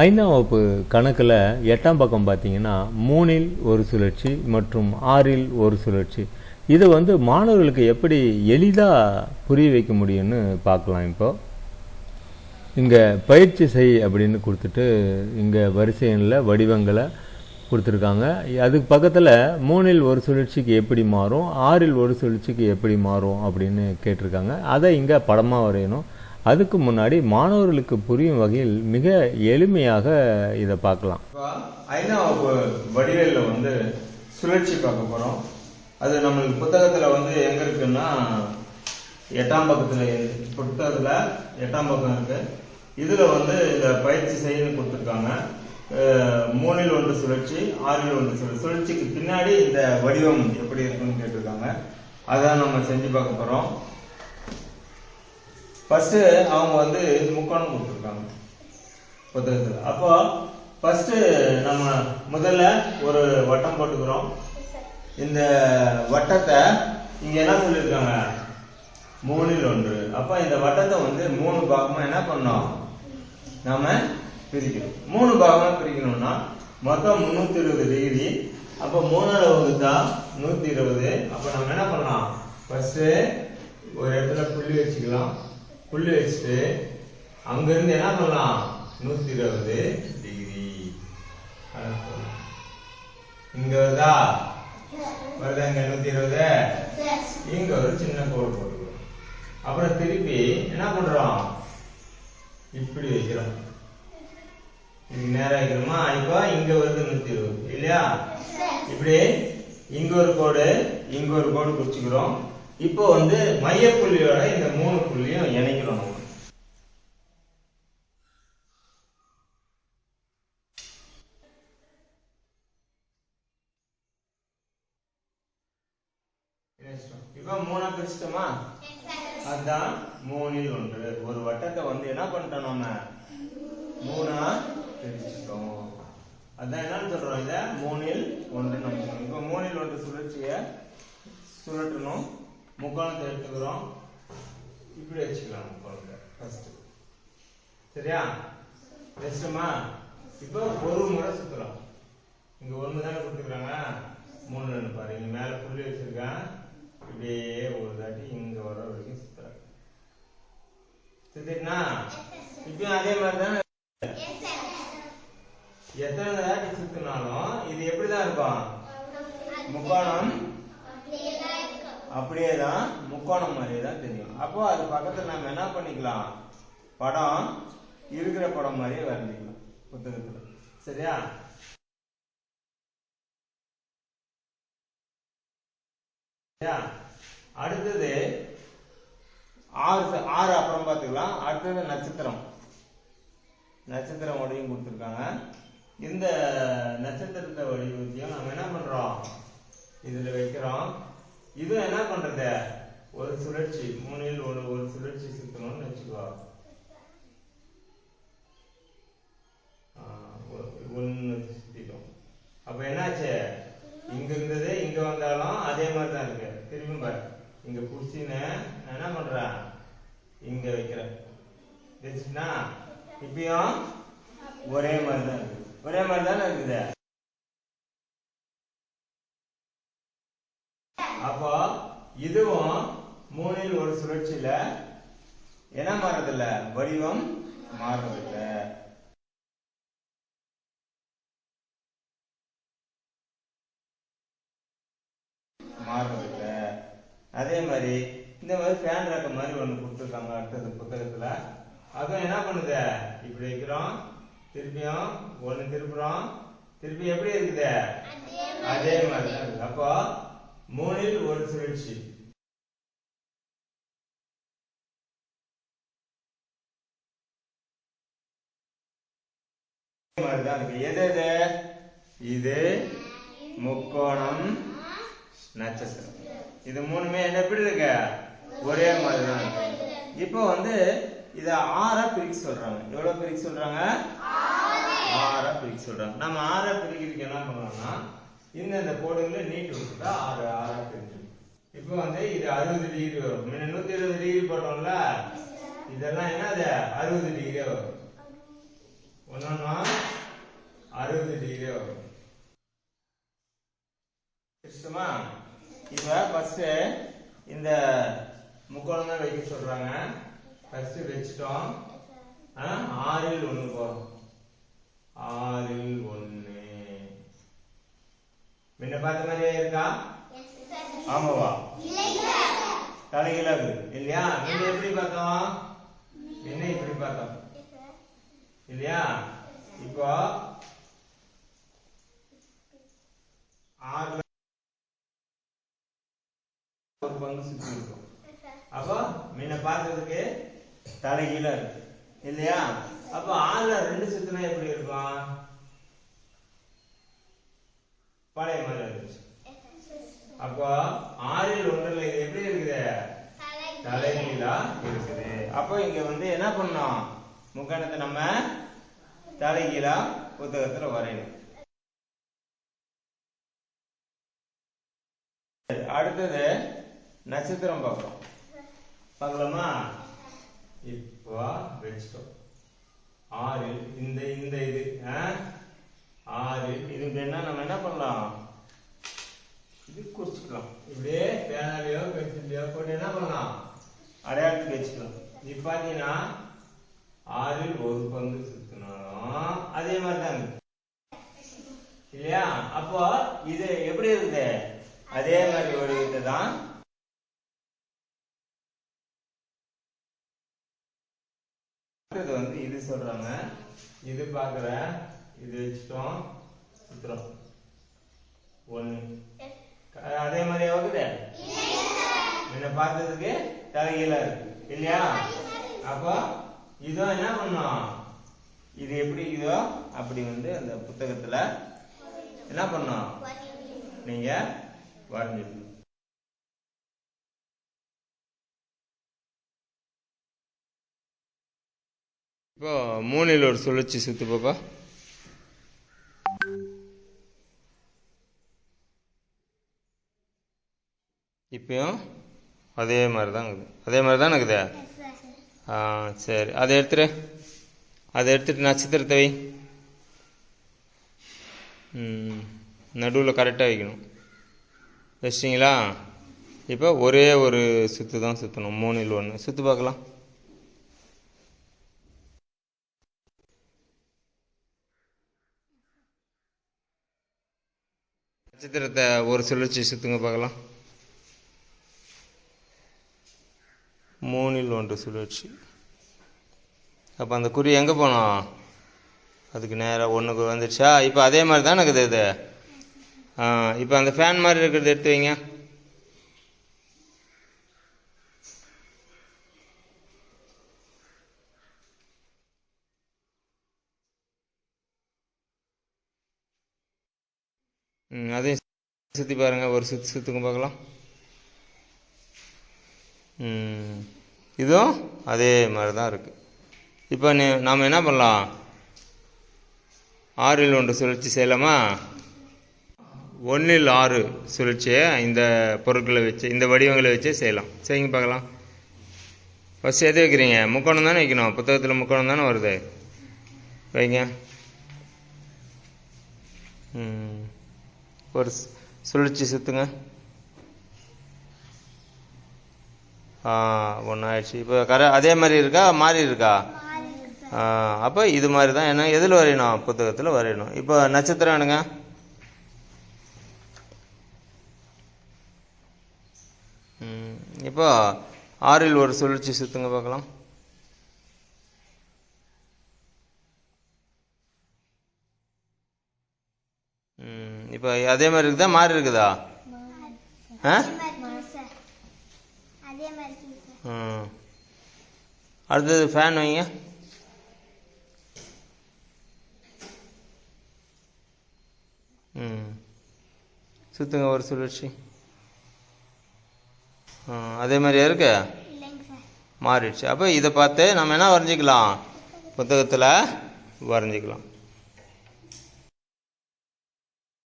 ஐந்தாம் வகுப்பு கணக்கில் எட்டாம் பக்கம் பார்த்தீங்கன்னா மூணில் ஒரு சுழற்சி மற்றும் ஆறில் ஒரு சுழற்சி. இதை வந்து மாணவர்களுக்கு எப்படி எளிதாக புரிய வைக்க முடியும்னு பார்க்கலாம் இப்போ. இங்கே பயிற்சி செய் அப்படின்னு கொடுத்துட்டு இங்கே வரிசை எண்ணில் வடிவங்களை கொடுத்துருக்காங்க. அதுக்கு பக்கத்தில் மூணில் ஒரு சுழற்சிக்கு எப்படி மாறும் ஆறில் ஒரு சுழற்சிக்கு எப்படி மாறும் அப்படின்னு கேட்டிருக்காங்க. அதை இங்கே படமாக வரையணும். அதுக்கு முன்னாடி மாணவர்களுக்கு புரியும் வகையில் மிக எளிமையாக இதை பார்க்கலாம். இப்போ வடிவேலில் வந்து சுழற்சி பார்க்க போகிறோம் அது நம்மளுக்கு புத்தகத்தில் வந்து எங்கே இருக்குன்னா எட்டாம் பக்கத்தில் புத்தகத்தில் எட்டாம் பக்கம் இருக்கு. இதில் வந்து இந்த பயிற்சி செய்ய கொடுத்துருக்காங்க. மூணில் ஒன்று சுழற்சி ஆறில் ஒன்று சுழற்சி சுழற்சிக்கு பின்னாடி இந்த வடிவம் எப்படி இருக்குன்னு கேட்டிருக்காங்க. அதான் நம்ம செஞ்சு பார்க்க போகிறோம் ஃபர்ஸ்ட் அவங்க வந்து முக்கோணம் கொடுத்துருக்காங்க. புத்தகத்தில் அப்போ ஃபர்ஸ்ட் நம்ம முதல்ல ஒரு வட்டம் போட்டுக்கிறோம். இந்த வட்டத்தை இங்க என்ன சொல்லியிருக்காங்க? மூணில் ஒன்று. அப்ப இந்த வட்டத்தை வந்து மூணு பாகமா என்ன பண்ணோம்? நாம பிரிக்கணும் மூணு பாகமா பிரிக்கணும்னா மொத்தம் முன்னூத்தி இருபது டிகிரி அப்ப மூணால வகுத்தா நூத்தி இருபது. அப்ப நம்ம என்ன பண்ணலாம்? ஃபர்ஸ்ட் ஒரு இடத்துல புள்ளி வச்சுக்கலாம். புள்ளி வச்சுட்டு அங்க இருந்து என்ன பண்ணலாம் நூத்தி இருபது டிகிரி இங்க வருதா? வருதா இங்க நூத்தி இருபது? இங்க ஒரு சின்ன கோடு போட்டுக்கிறோம் அப்புறம் திருப்பி என்ன பண்றோம்? இப்படி வைக்கிறோம். இது நேரா வைக்கிறோமா இப்போ இங்க வருது நூத்தி இருபது. இல்லையா? இப்படி இங்க ஒரு கோடு இங்க ஒரு கோடு குறிச்சுக்கிறோம் இப்போ வந்து மையப்புள்ளியோட இந்த மூணு புள்ளியும் இணைக்கிறோம் நம்ம இப்போ மூணா பிரிச்சிட்டோமா? அதான் மூணில் ஒன்று. ஒரு வட்டத்தை வந்து என்ன பண்ணிட்டோம் நம்ம? மூணா பிரிச்சிட்டோம். அதான் என்னன்னு சொல்றோம் இத? மூணில் ஒன்று நம்ம இப்ப இப்போ மூணில் ஒன்று சுழற்சிய சுழற்றணும். முக்கோணத்தை எடுத்துக்கிறோம். இப்படி வச்சுக்கலாம் முக்கோணத்தை ஃபர்ஸ்ட் சரியா? வச்சிட்டோமா இப்போ ஒரு முறை சுத்துறோம். இங்க ஒண்ணு தானே கொடுத்துருக்காங்க மூணு ரெண்டு பாரு. இங்க மேல புள்ளி வச்சிருக்கேன் இப்படியே ஒரு தாட்டி இங்க வர வரைக்கும் சுத்துறேன் சுத்திட்டுனா? இப்பயும் அதே மாதிரி தானே? எத்தனை தாட்டி சுத்தினாலும் இது எப்படிதான் இருக்கும்? முக்கோணம் அப்படியே தான் முக்கோணம் மாதிரியே தான் தெரியும். அப்போ அது பக்கத்துல நம்ம என்ன பண்ணிக்கலாம்? படம் இருக்கிற படம் மாதிரியே வரைஞ்சிக்கலாம் புத்தகத்துல. சரியா? சரியா? அடுத்தது ஆறு ஆறு அப்புறம் பார்த்துக்கலாம். அடுத்தது நட்சத்திரம். நட்சத்திரம் வடிவம் கொடுத்துருக்காங்க. இந்த நட்சத்திரத்தை வடிவத்தையும் நம்ம என்ன பண்றோம்? இதுல வைக்கிறோம். இது என்ன பண்றது? ஒரு சுழற்சி. மூணில் ஒரு ஒரு சுழற்சி சுத்தணும்னு வச்சுக்கோ. ஆஹ் சுத்திக்கும் அப்ப என்னாச்சு? இங்க இருந்தது இங்க வந்தாலும் அதே மாதிரி தான் இருக்கு. திரும்பி பாரு. இங்க புடிச்சின்னு நான் என்ன பண்றேன் இங்க வைக்கிறேன் தெரிஞ்சுனா இப்பயும் ஒரே மாதிரி தான் இருக்குது ஒரே மாதிரி தானே இருக்குது? அப்போ இதுவும் மூணில் ஒரு சுழற்சியில என்ன மாறதில்ல வடிவம் மாறுறதில்ல. மாறுறதில்ல. அதே மாதிரி இந்த மாதிரி ஃபேன் ரேக்க மாதிரி ஒண்ணு கொடுத்துருக்காங்க அடுத்தது புத்தகத்துல. அதுவும் என்ன பண்ணுது? இப்படி வைக்கிறோம். திருப்பியும் ஒண்ணு திருப்புறோம். திருப்பி எப்படி இருக்குது? அதே மாதிரி தான் இருக்குது. அப்போ மூணில் ஒரு சுழற்சி. மாதிரிதான் இருக்கு. எது எது? இது முக்கோணம் நட்சத்திரம். இது மூணுமே என்ன எப்படி இருக்கு? ஒரே மாதிரி தான் இருக்கு. இப்போ வந்து இத ஆறா பிரிக்க சொல்றாங்க. எவ்வளவு பிரிக்க சொல்றாங்க? ஆறா பிரிக்க சொல்றாங்க. நம்ம ஆறா பிரிக்கிறதுக்கு என்ன பண்ணலாம்னா இந்தந்த கோடுகளை நீட்டு விட்டுட்டா ஆறு ஆறா தெரிஞ்சு இப்போ வந்து இது அறுபது டிகிரி வரும். முன்ன நூத்தி இருபது டிகிரி போட்டோம்ல? இதெல்லாம் என்ன அது அறுபது டிகிரி வரும். ஒன்னொன்னா அறுபது டிகிரி வரும். கிறிஸ்துமா இப்போ ஃபர்ஸ்ட் இந்த முக்கோணம் தான் வைக்க சொல்றாங்க. ஃபர்ஸ்ட் வச்சுட்டோம். ஆறில் ஒண்ணு போகிறோம் ஆறில் ஒன்று முன்ன பார்த்த மாதிரியே இருக்கா? ஆமாவா? தலைகீழா இல்லையா? முன்ன எப்படி பார்த்தோம் முன்ன இப்படி பார்த்தோம் இல்லையா? இப்போ ஆறுல ஒரு பங்கு சுத்தி இருக்கும். அப்போ முன்ன பார்த்ததுக்கு தலைகீழா இருக்கு. இல்லையா? அப்போ ஆறுல ரெண்டு சுத்தினா எப்படி இருக்கும்? பழைய மாதிரி இருந்துச்சு. அப்போ ஆறில் ஒன்றுல இது எப்படி இருக்குது? தலைகீழா. இருக்குது. அப்போ இங்க வந்து என்ன பண்ணோம் முக்கணத்தை நம்ம தலைகீழா புத்தகத்துல வரையணும். அடுத்தது நட்சத்திரம் பார்க்கலாம் பார்க்கலாமா? இப்போ வச்சிட்டோம். ஆறு இந்த இந்த இது ஆ? ஆறு. இதுக்கு என்ன நம்ம என்ன பண்ணலாம்? இது குறிச்சுக்கலாம் இப்படியே பேனாலையோ பென்சிலையோ போட்டு என்ன பண்ணலாம்? அடையாளத்துக்கு வச்சுக்கலாம். இது பார்த்தீங்கன்னா ஆறில் ஒரு பங்கு சுத்தினாலும் அதே மாதிரி தான் இருக்கு. இல்லையா? அப்போ இது எப்படி இருக்குது அதே மாதிரி ஒரு இது தான். வந்து இது சொல்றாங்க. இது பாக்குற இது வச்சுட்டோம் சுத்துறோம் ஒன்று அதே மாதிரி வருது என்ன பார்த்ததுக்கு தலைகீழா இருக்கு இல்லையா அப்போ இதோ என்ன பண்ணும் இது எப்படி இதோ அப்படி வந்து அந்த புத்தகத்துல என்ன பண்ணும் நீங்க வரைஞ்சிடணும் இப்போ மூணில் ஒரு சுழற்சி சுத்து பாப்பா இப்பயும் அதே மாதிரி தான் இருக்குது. அதே மாதிரி தான் இருக்குது ஆ சரி. அதை எடுத்துரு. அதை எடுத்துட்டு நட்சத்திரத்தை வை. நடுவில் கரெக்டாக வைக்கணும். வச்சிட்டிங்களா? இப்போ ஒரே ஒரு சுற்று தான் சுற்றணும் மூணில் ஒன்று சுற்று பார்க்கலாம். நட்சத்திரத்தை ஒரு சுழற்சி சுற்றுங்க பார்க்கலாம். மூணில் ஒன்று சுழற்சி. அப்போ அந்த குறி எங்கே போனோம் அதுக்கு நேராக ஒன்றுக்கு வந்துடுச்சா? இப்போ அதே மாதிரி தானே இருக்குது இது? இப்போ அந்த ஃபேன் மாதிரி இருக்கிறது எடுத்து வைங்க. அதையும் சுற்றி பாருங்கள் ஒரு சுற்றி சுற்றுங்க பார்க்கலாம். ம் இதுவும் அதே மாதிரி தான் இருக்குது இப்போ நீ நாம் என்ன பண்ணலாம்? ஆறில் ஒன்று சுழற்சி செய்யலாமா? ஒன்றில் ஆறு சுழற்சியை இந்த பொருட்களை வச்சு இந்த வடிவங்களை வச்சே செய்யலாம். சரிங்க பார்க்கலாம். ஃபஸ்ட் எது வைக்கிறீங்க? முக்கோணம் தானே வைக்கணும். புத்தகத்தில் முக்கோணம் தானே வருது. வைங்க. ம். ஒரு சுழற்சி சுற்றுங்க ஆ ஒன்று ஆயிடுச்சு இப்போ கர அதே மாதிரி இருக்கா? மாறி இருக்கா? அப்போ இது மாதிரி தான். என்ன எதில் வரையணும்? புத்தகத்தில் வரையணும். இப்போ நட்சத்திரம் என்னங்க? ம், இப்போ ஆறில் ஒரு சுழற்சி சுற்றுங்க பார்க்கலாம். ம், இப்போ அதே மாதிரி இருக்குதா? மாறி இருக்குதா? ஆ? ம் அடுத்தது ஃபேன் வைங்க. ம். சுற்றுங்க ஒரு சுழற்சி. அதே மாதிரியா இருக்கு? மாறிடுச்சு. அப்போ இதை பார்த்து நம்ம என்ன வரைஞ்சிக்கலாம்? புத்தகத்தில் வரைஞ்சிக்கலாம்.